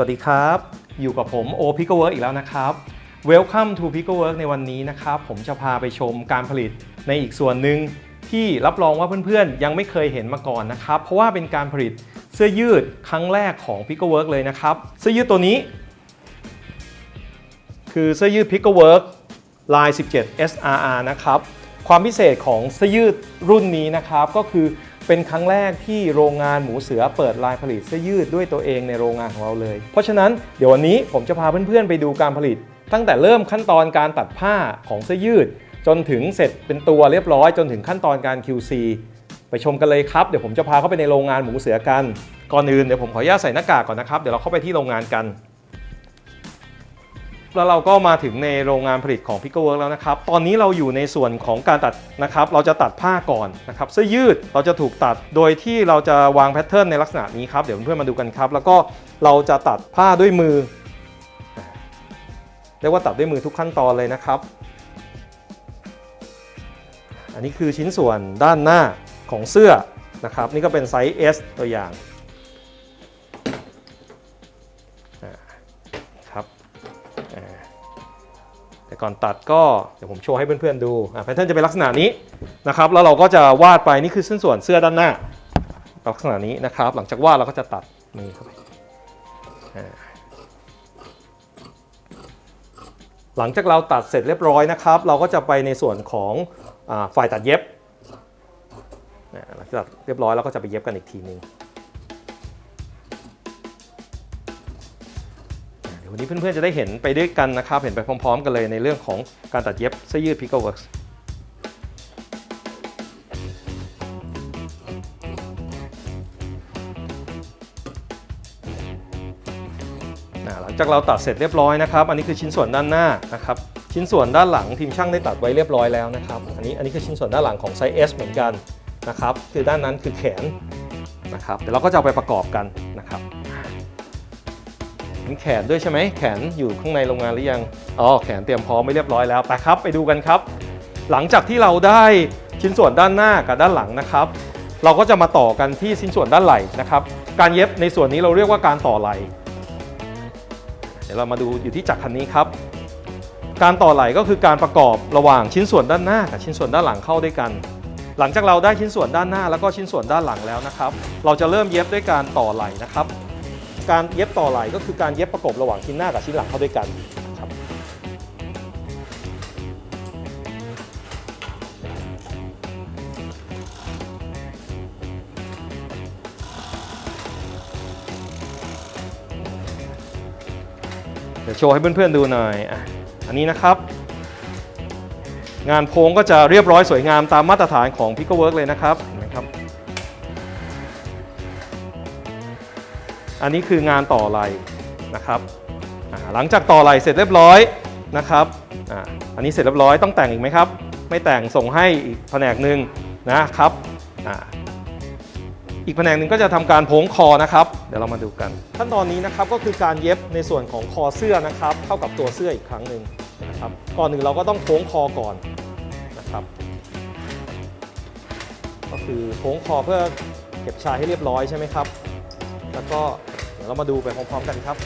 สวัสดีครับ อยู่กับผมโอพิกเวิร์กอีกแล้วนะครับ Welcome to p i c o Work ในวันนี้นะครับ ผมจะพาไปชมการผลิตในอีกส่วนหนึ่งที่รับรองว่าเพื่อนๆ ยังไม่เคยเห็นมาก่อนนะครับ เพราะว่าเป็นการผลิตเสื้อยืดครั้งแรกของ p i c o Work เลยนะครับ เสื้อยืดตัวนี้ คือเสื้อยืด p i c o Work ลาย 17 SRR นะครับ ความพิเศษของเสื้อยืดรุ่นนี้นะครับก็คือ เป็นครั้งแรกที่โรงงานหมูเสือเปิดลายผลิตเสื้อยืดด้วยตัวเองในโรงงานของเราเลย เพราะฉะนั้นเดี๋ยววันนี้ผมจะพาเพื่อนๆไปดูการผลิต ตั้งแต่เริ่มขั้นตอนการตัดผ้าของเสื้อยืด จนถึงเสร็จเป็นตัวเรียบร้อย จนถึงขั้นตอนการ QC ไปชมกันเลยครับ เดี๋ยวผมจะพาเข้าไปในโรงงานหมูเสือกัน ก่อนอื่นเดี๋ยวผมขออนุญาตใส่หน้ากากก่อนนะครับ เดี๋ยวเราเข้าไปที่โรงงานกัน แล้วเราก็มาถึงในโรงงานผลิตของ p i c o Work แล้วนะครับ ตอนนี้เราอยู่ในส่วนของการตัดนะครับ เราจะตัดผ้าก่อนนะครับเสื้อยืดเราจะถูกตัดโดยที่เราจะวางแพทเทิร์นในลักษณะนี้ครับ เดี๋ยวเพื่อนๆมาดูกันครับ แล้วก็เราจะตัดผ้าด้วยมือเรียกว่าตัดด้วยมือทุกขั้นตอนเลยนะครับ อันนี้คือชิ้นส่วนด้านหน้าของเสื้อนะครับ นี่ก็เป็นไซส์ S ตัวอย่าง ก่อนตัดก็เดี๋ยวผมโชว์ให้เพื่อนๆดูแพทเทิร์นจะเป็นลักษณะนี้นะครับแล้วเราก็จะวาดไปนี่คือชิ้นส่วนเสื้อด้านหน้า ลักษณะนี้นะครับ หลังจากวาดเราก็จะตัดมือเข้าไปหลังจากเราตัดเสร็จเรียบร้อยนะครับ เราก็จะไปในส่วนของอฝ่ายตัดเย็บนะหลังจากเรียบร้อยเราก็จะไปเย็บกันอีกทีหนึง ดี๋ยววันนี้เพื่อนๆจะได้เห็นไปด้วยกันนะครับ เห็นไปพร้อมๆ กันเลยในเรื่องของการตัดเย็บเสื้อยืด Pickle Works อ่าหลังจากเราตัดเสร็จเรียบร้อยนะครับ อันนี้คือชิ้นส่วนด้านหน้านะครับ ชิ้นส่วนด้านหลังทีมช่างได้ตัดไว้เรียบร้อยแล้วนะครับ อันนี้อันนี้คือชิ้นส่วนด้านหลังของไซส์ S เหมือนกันนะครับ คือด้านนั้นคือแขนนะครับ เดี๋ยวเราก็จะเอาไปประกอบกัน มีแขนด้วยใช่ไหมแขนอยู่ข้างในโรงงานหรือยังอ๋อแขนเตรียมพร้อมไม่เรียบร้อยแล้วไปครับ ไปดูกันครับ หลังจากที่เราได้ชิ้นส่วนด้านหน้ากับด้านหลังนะครับ เราก็จะมาต่อกันที่ชิ้นส่วนด้านไหล่นะครับ การเย็บในส่วนนี้เราเรียกว่าการต่อไหล่เดี๋ยวเรามาดูอยู่ที่จักรคันนี้ครับ การต่อไหล่ก็คือการประกอบระหว่างชิ้นส่วนด้านหน้ากับชิ้นส่วนด้านหลังเข้าด้วยกัน หลังจากเราได้ชิ้นส่วนด้านหน้าแล้วก็ชิ้นส่วนด้านหลังแล้วนะครับ เราจะเริ่มเย็บด้วยการต่อไหล่นะครับ การเย็บต่อไหล่ก็คือการเย็บประกบระหว่างชิ้นหน้ากับชิ้นหลังเข้าด้วยกันครับเดี๋ยวโชว์ให้เพื่อนๆดูหน่อยอะอันนี้นะครับ งานโพ้งก็จะเรียบร้อยสวยงามตามมาตรฐานของ p i c o Work เลยนะครับ อันนี้คืองานต่อไหลนะครับหลังจากต่อไหลเสร็จเรียบร้อยนะครับอันนี้เสร็จเรียบร้อยต้องแต่งอีกไหมครับ ไม่แต่งส่งให้อีกแผนกหนึ่งนะครับอีกแผนกหนึ่งก็จะทำการโพ้งคอนะครับ เดี๋ยวเรามาดูกัน ขั้นตอนนี้นะครับก็คือการเย็บในส่วนของคอเสื้อนะครับ เข้ากับตัวเสื้ออีกครั้งหนึ่งนะครับก่อนหนึ่งเราก็ต้องโพ้งคอก่อนนะครับ ก็คือโพ้งคอเพื่อเก็บชายให้เรียบร้อยใช่ไหมครับ แล้วก็ เรามาดูไปพร้อมๆกันครับ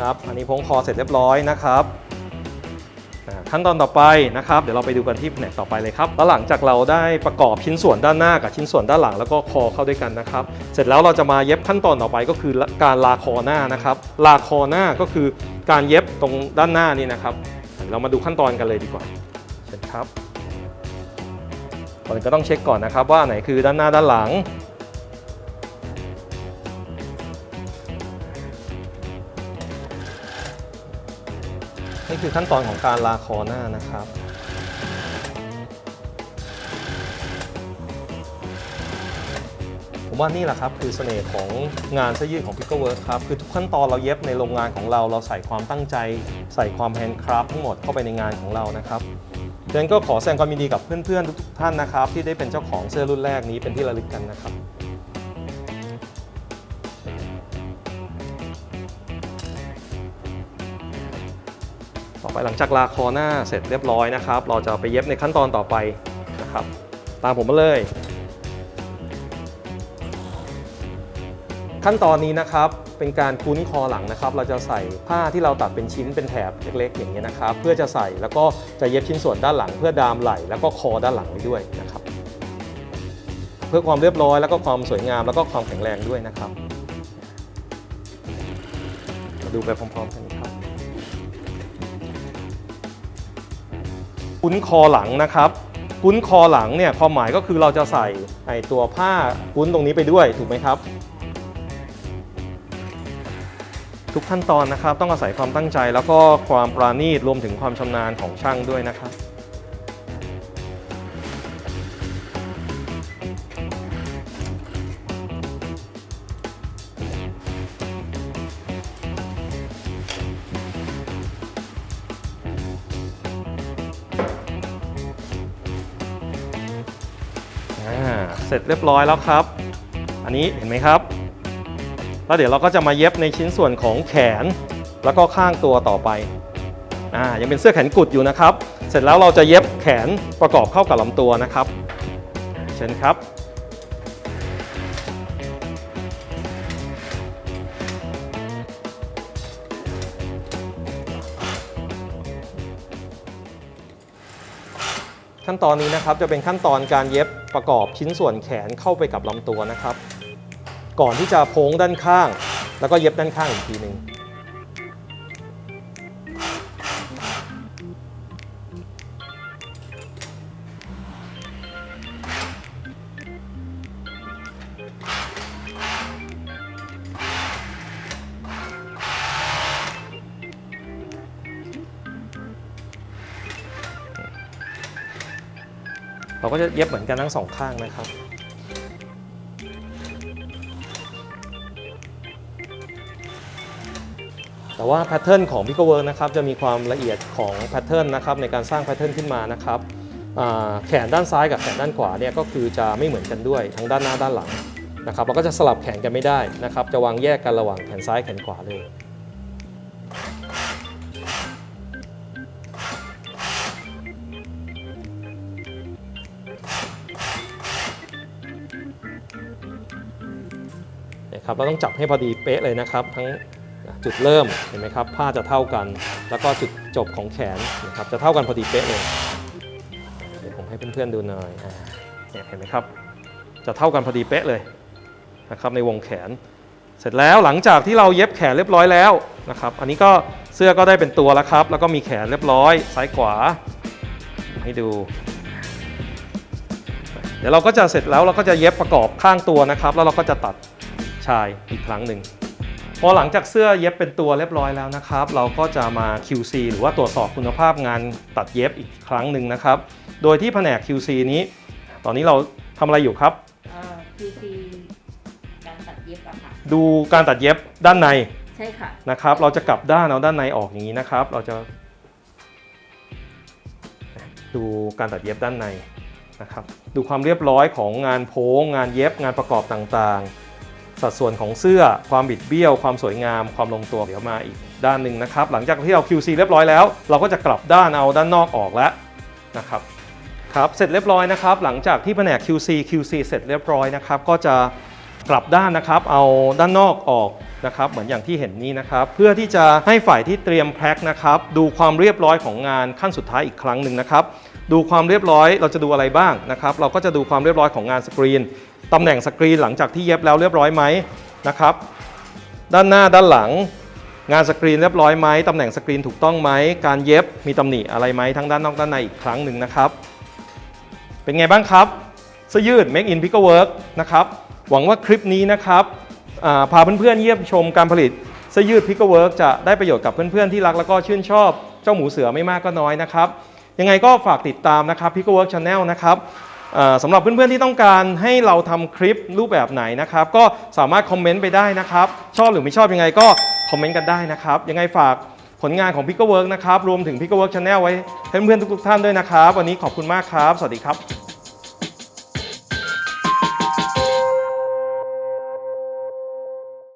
ครับ อันนี้พงคอเสร็จเรียบร้อยนะครับขั้นตอนต่อไปนะครับเดี๋ยวเราไปดูกันที่แผนกต่อไปเลยครับแล้วหลังจากเราได้ประกอบชิ้นส่วนด้านหน้ากับชิ้นส่วนด้านหลังแล้วก็คอเข้าด้วยกันนะครับ สร็จแล้วเราจะมาเย็บขั้นตอนต่อไปก็คือการลาคอหน้านะครับ ลาคอหน้าก็คือการเย็บตรงด้านหน้านี่นะครับ เรามาดูขั้นตอนกันเลยดีกว่าเชิญครับก่อนอื่นก็ต้องเช็คก่อนนะครับ ว่าไหนคือด้านหน้าด้านหลัง นี่คือขั้นตอนของการลาคอหน้านะครับ ว่านี่แหละครับคือเสน่ห์ของงานเสื้อยืดของ Pickle Work ครับ คือทุกขั้นตอนเราเย็บในโรงงานของเรา เราใส่ความตั้งใจ ใส่ความแฮนด์คราฟทั้งหมดเข้าไปในงานของเรานะครับดังนั้นก็ขอแสดงความยินดีกับเพื่อนๆ ทุกท่านนะครับ ที่ได้เป็นเจ้าของเสื้อรุ่นแรกนี้เป็นที่ระลึกกันนะครับต่อไปหลังจากลาคอหน้าเสร็จเรียบร้อยนะครับ เราจะไปเย็บในขั้นตอนต่อไปนะครับ ตามผมมาเลย ขั้นตอนนี้นะครับเป็นการคุ้นคอหลังนะครับ เราจะใส่ผ้าที่เราตัดเป็นชิ้นเป็นแถบเล็กๆ อย่างนี้นะครับ เพื่อจะใส่แล้วก็จะเย็บชิ้นส่วนด้านหลัง เพื่อดามไหล่แล้วก็คอด้านหลังไว้ด้วยนะครับ เพื่อความเรียบร้อยแล้วก็ความสวยงามแล้วก็ความแข็งแรงด้วยนะครับมาดูไปพร้อมๆกันครับคุ้นคอหลังนะครับคุ้นคอหลังเนี่ยความหมายก็คือเราจะใส่ไอตัวผ้าคุ้นตรงนี้ไปด้วยถูกไหมครับ ทุกขั้นตอนนะครับ ต้องอาศัยความตั้งใจแล้วก็ความปราณีตรวมถึงความชำนาญของช่างด้วยนะครับเสร็จเรียบร้อยแล้วครับ อันนี้เห็นไหมครับ แล้วเดี๋ยวเราก็จะมาเย็บในชิ้นส่วนของแขน แล้วก็ข้างตัวต่อไปอ่ายังเป็นเสื้อแขนกุดอยู่นะครับ เสร็จแล้วเราจะเย็บแขนประกอบเข้ากับลำตัวนะครับ เชิญครับขั้นตอนนี้นะครับจะเป็นขั้นตอนการเย็บประกอบชิ้นส่วนแขนเข้าไปกับลำตัวนะครับ ก่อนที่จะโพ้งด้านข้าง แล้วก็เย็บด้านข้างอีกทีหนึ่งเราก็จะเย็บเหมือนกันทั้งสองข้างนะครับ แต่ว่าแพทเทิร์นของ p i c o w o r k นะครับจะมีความละเอียดของแพทเทิร์นนะครับในการสร้างแพทเทิร์นขึ้นมานะครับแขนด้านซ้ายกับแขนด้านขวาเนี่ยก็คือจะไม่เหมือนกันด้วยทั้งด้านหน้าด้านหลังนะครับเราก็จะสลับแขนกันไม่ได้นะครับ จะวางแยกกันระหว่างแขนซ้ายแขนขวาเลยนะครับเราต้องจับให้พอดีเป๊ะเลยนะครับ ทั้ง จุดเริ่มเห็นไหมครับผ้าจะเท่ากัน แล้วก็จุดจบของแขนนะครับจะเท่ากันพอดีเป๊ะเลยเดี๋ยวผมให้เพื่อนๆดูหน่อยเนี่ยเห็นไหมครับ จะเท่ากันพอดีเป๊ะเลยนะครับในวงแขน เสร็จแล้วหลังจากที่เราเย็บแขนเรียบร้อยแล้วนะครับอันนี้ก็เสื้อก็ได้เป็นตัวแล้วครับ แล้วก็มีแขนเรียบร้อยซ้ายขวาให้ดู เดี๋ยวเราก็จะเสร็จแล้วเราก็จะเย็บประกอบข้างตัวนะครับ แล้วเราก็จะตัดชายอีกครั้งหนึ่ง พอหลังจากเสื้อเย็บเป็นตัวเรียบร้อยแล้วนะครับ เราก็จะมา QC หรือว่าตรวจสอบคุณภาพงานตัดเย็บอีกครั้งหนึ่งนะครับ โดยที่แผนก QC นี้ ตอนนี้เราทำอะไรอยู่ครับ เอ่อ QC การตัดเย็บอะค่ะ ดูการตัดเย็บด้านในใช่ค่ะ นะครับ เราจะกลับด้านเอาด้านในออกอย่างนี้นะครับ เราจะ ดูการตัดเย็บด้านในนะครับ ดูความเรียบร้อยของงานโพ้งงานเย็บงานประกอบต่างๆ สัดส่วนของเสื้อความบิดเบี้ยว ความสวยงาม ความลงตัวเดี๋ยวมาอีกด้านหนึ่งนะครับ หลังจากที่เรา QC เรียบร้อยแล้ว เราก็จะกลับด้านเอาด้านนอกออกแล้วนะครับครับเสร็จเรียบร้อยนะครับ หลังจากที่แผนก QC QC เสร็จเรียบร้อยนะครับ ก็จะกลับด้านนะครับ เอาด้านนอกออกนะครับ เหมือนอย่างที่เห็นนี้นะครับ เพื่อที่จะให้ฝ่ายที่เตรียมแพ็คนะครับ ดูความเรียบร้อยของงานขั้นสุดท้ายอีกครั้งหนึ่งนะครับ ดูความเรียบร้อยเราจะดูอะไรบ้างนะครับ เราก็จะดูความเรียบร้อยของงานสกรีน ตำแหน่งสกรีนหลังจากที่เย็บแล้วเรียบร้อยไหมนะครับ ด้านหน้าด้านหลัง งานสกรีนเรียบร้อยไหมตำแหน่งสกรีนถูกต้องไหมการเย็บมีตำหนิอะไรไหมทั้งด้านนอกด้านในอีกครั้งหนึ่งนะครับ เป็นไงบ้างครับเสื้อยืด Make in Picker Work นะครับหวังว่าคลิปนี้นะครับพาเพื่อนๆเยี่ยมชมการผลิตเสื้อยืด Picker Work จะได้ประโยชน์กับเพื่อนๆที่รักแล้วก็ชื่นชอบเจ้าหมูเสือไม่มากก็น้อยนะครับ ยังไงก็ฝากติดตามนะครับ Picker Work Channel นะครับ สำหรับเพื่อนๆที่ต้องการให้เราทำคลิปรูปแบบไหนนะครับ ก็สามารถคอมเมนต์ไปได้นะครับ ชอบหรือไม่ชอบยังไงก็คอมเมนต์กันได้นะครับ ยังไงฝากผลงานของ Picker Work นะครับ รวมถึง Picker Work Channel ไว้เพื่อนๆทุกๆท่านด้วยนะครับ วันนี้ขอบคุณมากครับ สวัสดีครับ